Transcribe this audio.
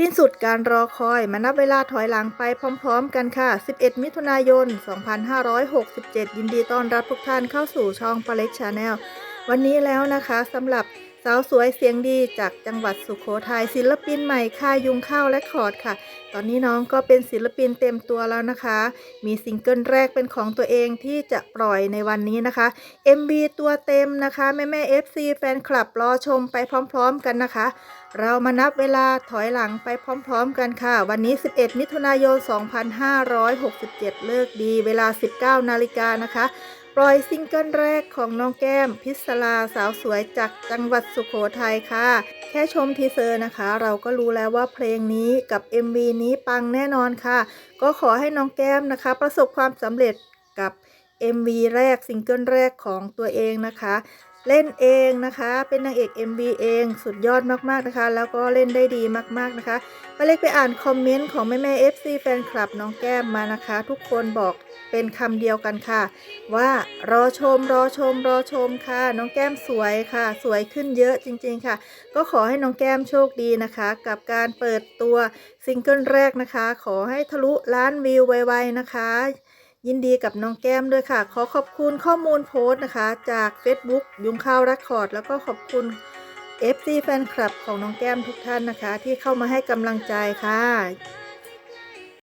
สิ้นสุดการรอคอยมานับเวลาถอยหลังไปพร้อมๆ กันค่ะ 11 มิถุนายน 2567 ยินดีต้อนรับทุกท่านเข้าสู่ช่องปาเล็กชาแนลวันนี้แล้วนะคะสำหรับาวสวยเสียงดีจากจังหวัดสุโขทัยศิลปินใหม่ค่ายยุงข้าวและคอร์ดค่ะ ตอนนี้น้องก็เป็นศิลปินเต็มตัวแล้วนะคะ มีซิงเกิลแรกเป็นของตัวเองที่จะปล่อยในวันนี้นะคะ MV ตัวเต็มนะคะ แม่แม่ FC แฟนคลับรอชมไปพร้อมๆกันนะคะ เรามานับเวลาถอยหลังไปพร้อมๆกันค่ะ วันนี้ 11 มิถุนายน 2567 เลิกดีเวลา 19 นาฬิกานะคะปล่อยซิงเกิลแรกของน้องแก้ม พิศลาสาวสวยจากจังหวัดสุโขทัยค่ะ แค่ชมทีเซอร์นะคะ เราก็รู้แล้วว่าเพลงนี้กับ MV นี้ปังแน่นอนค่ะ ก็ขอให้น้องแก้มนะคะ ประสบความสำเร็จกับ MV แรกซิงเกิลแรกของตัวเองนะคะ เล่นเองนะคะ เป็นนางเอก MV เอง สุดยอดมากๆนะคะ แล้วก็เล่นได้ดีมากๆนะคะป้าเล็กไปอ่านคอมเมนต์ของแม่แม่ FC แฟนคลับน้องแก้มมานะคะ ทุกคนบอกเป็นคำเดียวกันค่ะ ว่ารอชมรอชมรอชมค่ะ น้องแก้มสวยค่ะ สวยขึ้นเยอะจริงๆค่ะ ก็ขอให้น้องแก้มโชคดีนะคะ กับการเปิดตัวซิงเกิลแรกนะคะ ขอให้ทะลุล้านวิวไวๆนะคะ ยินดีกับน้องแก้มด้วยค่ะ ขอขอบคุณข้อมูลโพสต์นะคะ จาก Facebook ยุงข้าวรักคอร์ด แล้วก็ขอบคุณ FC แฟนคลับของน้องแก้มทุกท่านนะคะ ที่เข้ามาให้กำลังใจค่ะ